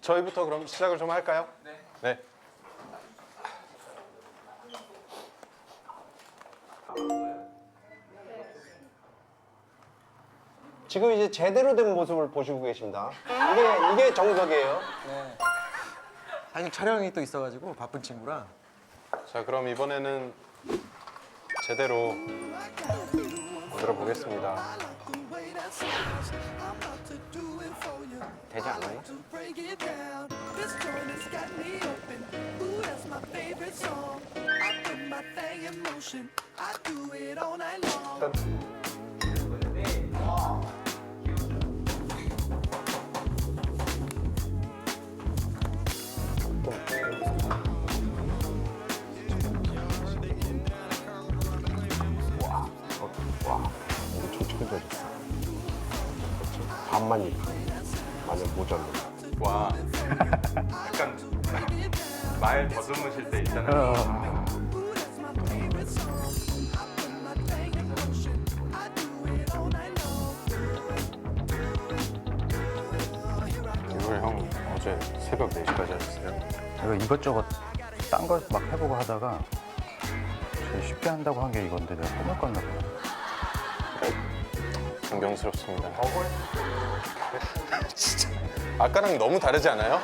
저희부터 그럼 시작을 좀 할까요? 네. 네. 지금 이제 제대로 된 모습을 보시고 계십니다. 이게 이게 정석이에요. 아니 촬영이 또 있어가지고 바쁜 친구라 자, 그럼 이번에는 제대로 만들어 보겠습니다. All night long. 엄청 찢어졌어. 반만 입고 마늘 모자로. 와 약간 말 더듬으실 때 있잖아요. 이걸 형 어제 새벽 4시까지 하셨어요? 제가 이것저것 딴거막 해보고 하다가 제일 쉽게 한다고 한 게 이건데 내가 꿈을 꿨나 보다. 존경스럽습니다. 아, 진짜 아까랑 너무 다르지 않아요?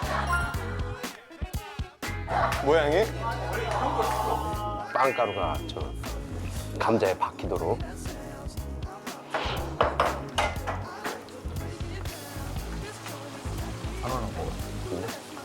모양이? 빵가루가 저 감자에 박히도록 하는 먹었는데